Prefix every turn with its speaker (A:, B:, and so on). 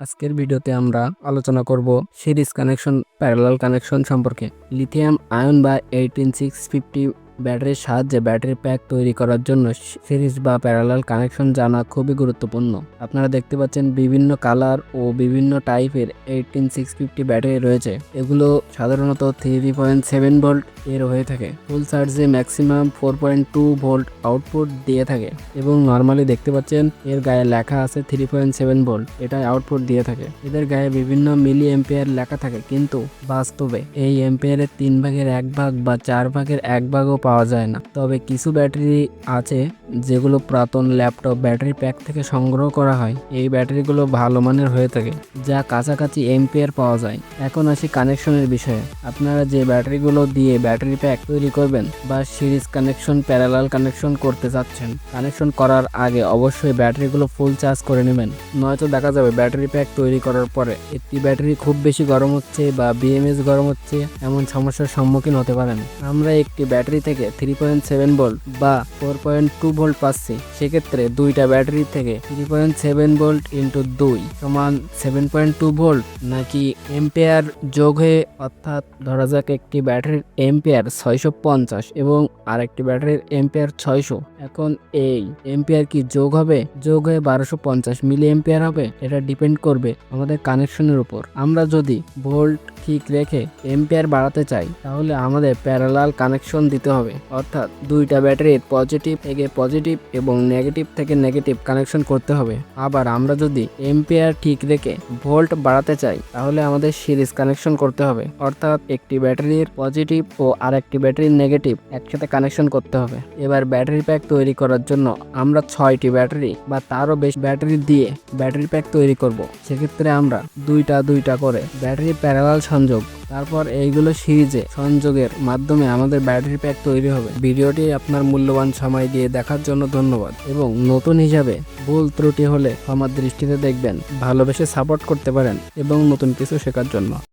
A: আজকের ভিডিওতে আমরা আলোচনা করব সিরিজ কানেকশন, প্যারালাল কানেকশন সম্পর্কে। লিথিয়াম আয়ন বা এইটিন সিক্স ফিফটি ব্যাটারির সাহায্যে ব্যাটারি প্যাক তৈরি করার জন্য সিরিজ বা প্যারালাল কানেকশন জানা খুবই গুরুত্বপূর্ণ। আপনারা দেখতে পাচ্ছেন বিভিন্ন কালার ও বিভিন্ন টাইপের এইটিন সিক্স ফিফটি ব্যাটারি রয়েছে। এগুলো সাধারণত থ্রি পয়েন্ট সেভেন ভোল্ট এর হয়ে থাকে। ফুল চার্জে maximum four point two volt output দিয়ে থাকে এবং নর্মালি দেখতে পাচ্ছেন এর গায়ে লেখা আছে থ্রি পয়েন্ট সেভেন ভোল্ট। এটাই আউটপুট দিয়ে থাকে। এদের গায়ে বিভিন্ন মিলি এম্পিয়ার লেখা থাকে কিন্তু বাস্তবে এই এম্পিয়ারের তিন ভাগের এক ভাগ বা চার ভাগের এক ভাগও পাওয়া যায় না। তবে কিছু ব্যাটারি আছে যেগুলো পুরাতন ল্যাপটপ ব্যাটারি প্যাক থেকে সংগ্রহ করা হয়, এই ব্যাটারিগুলো ভালো মানের হয়ে থাকে, যা কাছাকাছি এম্পিয়ার পাওয়া যায়। এখন আসি কানেকশনের বিষয়ে। আপনারা যে ব্যাটারিগুলো দিয়ে ব্যাটারি প্যাক তৈরি করবেন বা সিরিজ কানেকশন, প্যারালাল কানেকশন করতে চাচ্ছেন, কানেকশন করার আগে অবশ্যই ব্যাটারিগুলো ফুল চার্জ করে নেবেন। নয়তো দেখা যাবে ব্যাটারি প্যাক তৈরি করার পরে একটি ব্যাটারি খুব বেশি গরম হচ্ছে বা বিএমএস গরম হচ্ছে, এমন সমস্যার সম্মুখীন হতে পারেন। আমরা একটি ব্যাটারি থেকে থ্রি পয়েন্ট সেভেন ভোল্ট বা ফোর পয়েন্ট টু ভোল্ট পাচ্ছি, সেক্ষেত্রে দুইটা ব্যাটারি থেকে three point seven volt into দুই সমান সেভেন পয়েন্ট টু ভোল্ট নাকি এম্পেয়ার যোগ হয়ে, অর্থাৎ ধরা যাক একটি ব্যাটারির এম্পেয়ার ছয়শো পঞ্চাশ এবং আরেকটি ব্যাটারির এম্পেয়ার ছয়শো। এখন এই এম্পিয়ার কি যোগ হবে? যোগ হয়ে বারোশো পঞ্চাশ মিলি এম্পিয়ার হবে, এটা ডিপেন্ড করবে আমাদের কানেকশনের উপর। আমরা যদি ভোল্ট ঠিক রেখে এম্পিয়ার বাড়াতে চাই, তাহলে আমাদের প্যারালাল কানেকশন দিতে হবে, অর্থাৎ দুইটা ব্যাটারির পজিটিভ থেকে পজিটিভ এবং নেগেটিভ থেকে নেগেটিভ কানেকশন করতে হবে। আবার আমরা যদি এম্পিয়ার ঠিক রেখে ভোল্ট বাড়াতে চাই, তাহলে আমাদের সিরিজ কানেকশন করতে হবে। অর্থাৎ একটি ব্যাটারির পজিটিভ ও আরেকটি ব্যাটারির নেগেটিভ একসাথে কানেকশন করতে হবে। এবার ব্যাটারি প্যাক তৈরি করার জন্য আমরা ছয়টি ব্যাটারি বা তারও বেশ ব্যাটারি দিয়ে ব্যাটারি প্যাক তৈরি করব। সেক্ষেত্রে আমরা দুইটা দুইটা করে ব্যাটারি প্যারালাল সংযোগ তারপর এইগুলো সিরিজে সংযোগের মাধ্যমে আমাদের ব্যাটারি প্যাক তৈরি হবে। ভিডিওটি আপনার মূল্যবান সময় দিয়ে দেখার জন্য ধন্যবাদ। এবং নতুন হিসাবে ভুল ত্রুটি হলে আমার দৃষ্টিতে দেখবেন, ভালোবেসে সাপোর্ট করতে পারেন এবং নতুন কিছু শেখার জন্য।